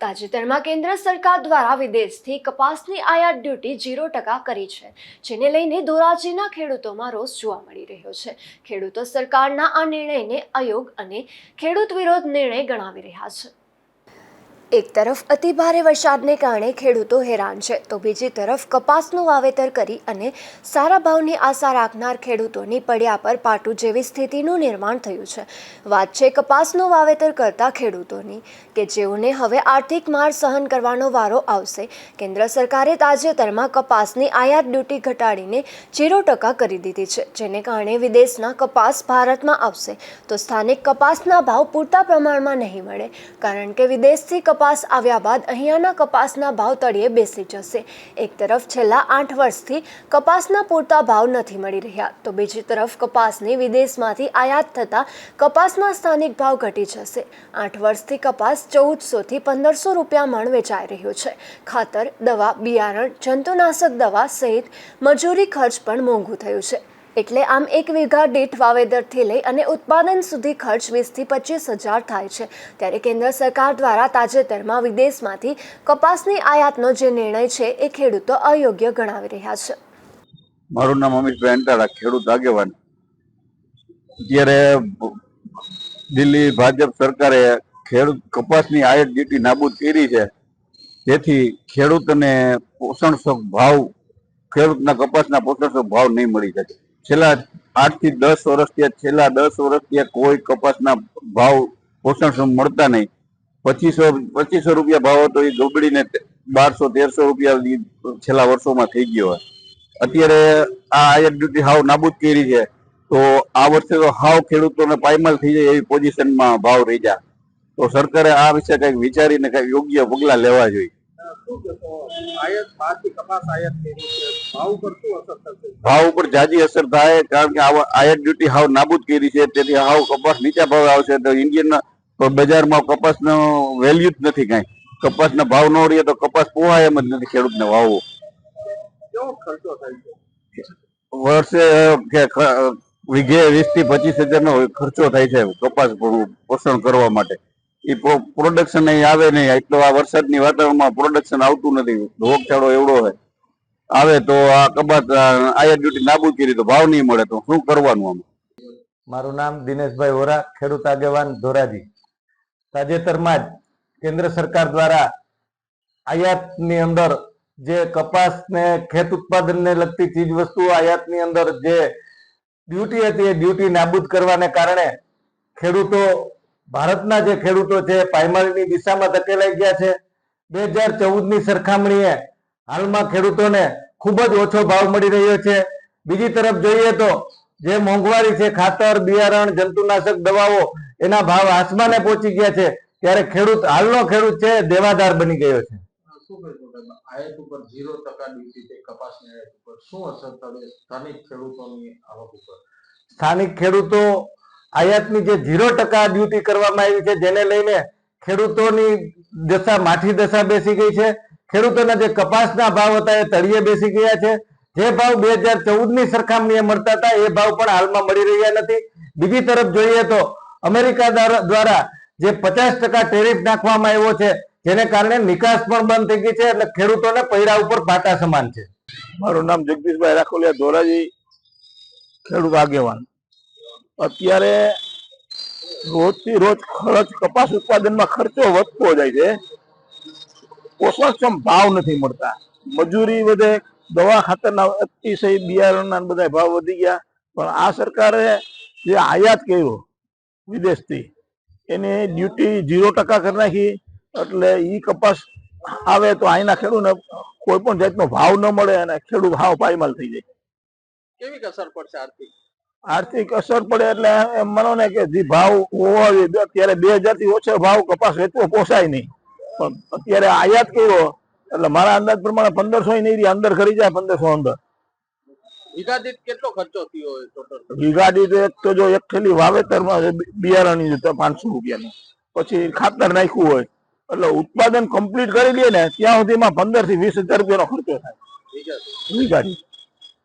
તાજેતરમાં કેન્દ્ર સરકાર દ્વારા વિદેશથી કપાસની આયાત ડ્યુટી ઝીરો ટકા કરી છે, જેને લઈને ધોરાજીના ખેડૂતોમાં રોષ જોવા મળી રહ્યો છે. ખેડૂતો સરકારના આ નિર્ણયને અયોગ અને ખેડૂત વિરોધ નિર્ણય ગણાવી રહ્યા છે. એક તરફ અતિ ભારે વરસાદને કારણે ખેડૂતો હેરાન છે, તો બીજી તરફ કપાસનું વાવેતર કરી અને સારા ભાવની આશા રાખનાર ખેડૂતોની પડ્યા પર પાટું જેવી સ્થિતિનું નિર્માણ થયું છે. વાત છે કપાસનું વાવેતર કરતા ખેડૂતોની, કે જેઓને હવે આર્થિક માર સહન કરવાનો વારો આવશે. કેન્દ્ર સરકારે તાજેતરમાં કપાસની આયાત ડ્યુટી ઘટાડીને ઝીરો ટકા કરી દીધી છે, જેને કારણે વિદેશના કપાસ ભારતમાં આવશે. તો સ્થાનિક કપાસના ભાવ પૂરતા પ્રમાણમાં નહીં મળે, કારણ કે વિદેશથી કપાસ આવ્યા બાદ અહીંયાના કપાસના ભાવ તળિયે બેસી જશે. એક તરફ છેલ્લા આઠ વર્ષથી કપાસના પૂરતા ભાવ નથી મળી રહ્યા, તો બીજી તરફ કપાસની વિદેશમાંથી આયાત થતાં કપાસના સ્થાનિક ભાવ ઘટી જશે. આઠ વર્ષથી કપાસ ચૌદસોથી પંદરસો રૂપિયા મણ વેચાઈ રહ્યો છે. ખાતર, દવા, બિયારણ, જંતુનાશક દવા સહિત મજૂરી ખર્ચ પણ મોંઘું થયું છે. એટલે આમ એક વીઘા દીઠ વાવેતરથી લઈ અને ઉત્પાદન સુધી ખર્ચ વીસથી પચીસ હજાર થાય છે. ત્યારે કેન્દ્ર સરકાર દ્વારા તાજેતરમાં વિદેશમાંથી કપાસની આયાતનો જે નિર્ણય છે એ ખેડૂતો અયોગ્ય ગણાવી રહ્યા છે. મારું નામ અમિત અંટાળા, ખેડૂત આગેવાન. અત્યારે દિલ્હી ભાજપ સરકારે ખેડૂત કપાસની આયાત ડ્યુટી નાબૂદ કરી છે જેથી ખેડૂતને પોષણક્ષમ ભાવ, ખેડૂતના કપાસના પોષણક્ષમ ભાવ નહીં મળી શકે. છેલ્લા આઠથી દસ વર્ષથી છેલ્લા દસ વર્ષથી કોઈ કપાસના ભાવ પોષણક્ષમ મળતા નહીં. પચીસો પચીસો રૂપિયા ભાવ હતો, એ ગબડીને બારસો, તેરસો રૂપિયા છેલ્લા વર્ષોમાં થઈ ગયો હોય. અત્યારે આ આયર ડ્યુટી હાવ નાબૂદ કરી છે. તો આ વર્ષે તો હાવ ખેડૂતોને પાયમાલ થઈ જાય એવી પોઝિશનમાં ભાવ રહી જાય. તો સરકારે આ વિશે કંઈક વિચારીને કંઈક યોગ્ય પગલાં લેવા જોઈએ. ભાવ ઉપર જાજી અસર થાય કારણ કે આયાત ડ્યુટી હાવ નાબૂદ કરી છે તેથી હાવ કપાસ નીચા ભાવે આવશે. તો ઇન્ડિયન બજારમાં કપાસનો વેલ્યુ જ નથી કાંઈ. કપાસના ભાવ ન રહીએ તો કપાસ પોહાય એમ જ નથી ખેડૂતને વાવવો કેવો ખર્ચો થાય છે? વર્ષે વીઘે વીસથી પચીસ હજાર નો ખર્ચો થાય છે કપાસ પોષણ કરવા માટે. એ પ્રોડક્શન અહીં આવે નહીં. એટલો આ વરસાદની વાતાવરણમાં પ્રોડક્શન આવતું નથી. રોગચાળો એવડો હોય આવે તો આ આ આયાત ડ્યુટી નાબૂદ કરી તો ભાવ નહીં મળે. તો શું કરવાનું આમાં? મારું નામ દિનેશભાઈ વોરા, ખેડૂત આગેવાન ધોરાજી. તાજેતરમાં જ કેન્દ્ર સરકાર દ્વારા આયાતની અંદર જે કપાસ ને ખેત ઉત્પાદનને લગતી ચીજ વસ્તુઓ આયાતની અંદર જે ડ્યુટી હતી એ ડ્યુટી નાબૂદ કરવાને કારણે ખેડૂતો ભારતના જે ખેડૂતો છે પાયમાલની દિશામાં ધકેલાઈ ગયા છે. બે હજાર ચૌદની સરખામણીએ હાલમાં ખેડૂતોને ખૂબ જ ઓછો ભાવ મળી રહ્યો છે. બીજી તરફ જોઈએ તો જે મોંઘવારી છે ખાતર બિયારણ જંતુનાશક દવાઓ એના ભાવ આસમાને પહોંચી ગયા છે. ત્યારે ખેડૂત હાલનો ખેડૂત છે દેવાદાર બની ગયો છે. શું કહેશો સાહેબ? આયાત ઉપર ઝીરો ટકા ડ્યુટી છે કપાસની આયાત ઉપર. શું અસર સ્થાનિક ખેડૂતોની આવક ઉપર? સ્થાનિક ખેડૂતો આયાતની જે ઝીરો ટકા ડ્યુટી કરવામાં આવી છે, જેને લઈને ખેડૂતોની દશા માઠી દશા બેસી ગઈ છે. ખેડૂતોના જે કપાસના ભાવ હતા એ તળિયે બેસી ગયા છે. જે ભાવ બે હજાર ચૌદની સરખામણીએ મળતા હતા, એ ભાવ પણ હાલમાં મળી રહ્યા નથી. બીજી તરફ જોઈએ તો અમેરિકા દ્વારા જે પચાસ ટકા ટેરિફ નાખવામાં આવ્યો છે, જેને કારણે નિકાસ પણ બંધ થઈ ગઈ છે એટલે ખેડૂતોને પૈડા ઉપર પાટા સમાન છે. મારું નામ જગદીશભાઈ રાખોલિયા ધોરાજી, ખેડૂત આગેવાન. અત્યારે રોજથી રોજ ખર્ચ, કપાસ ઉત્પાદનમાં ખર્ચો વધતો જાય છે. પોષણક્ષમ ભાવ નથી મળતા. મજૂરી વધે, દવા ખાતરના અતિશય બિયારણના બધા ભાવ વધી ગયા. પણ આ સરકારે જે આયાત કર્યો વિદેશથી, એની ડ્યુટી ઝીરો ટકા કરી નાખી. એટલે ઈ કપાસ આવે તો અહીંના ખેડૂતને કોઈ પણ જાતનો ભાવ ન મળે અને ખેડૂત હાવ પાયમાલ થઈ જાય. કેવી અસર પડશે આર્થિક? આર્થિક અસર પડે એટલે એમ માનો ને કે જે ભાવ હોવા જોઈએ અત્યારે બે હજારથી ઓછો ભાવ કપાસ વેચવો પોસાય નહીં. પણ અત્યારે આયાત કર્યો એટલે મારા અંદાજ પ્રમાણે પંદરસો નહીં રહી અંદર ખરી જાય પંદરસો અંદર. વીઘા દીઠ કેટલો ખર્ચો થયો ટોટલ વીઘા દીઠ એક તો જો એક થેલી વાવેતરમાં બિયારણની પાંચસો રૂપિયાની. પછી ખાતર નાખ્યું હોય એટલે ઉત્પાદન કમ્પ્લીટ કરી લઈએ ને ત્યાં સુધીમાં પંદરથી વીસ હજાર રૂપિયાનો ખર્ચો થાય. વીઘા દીઠ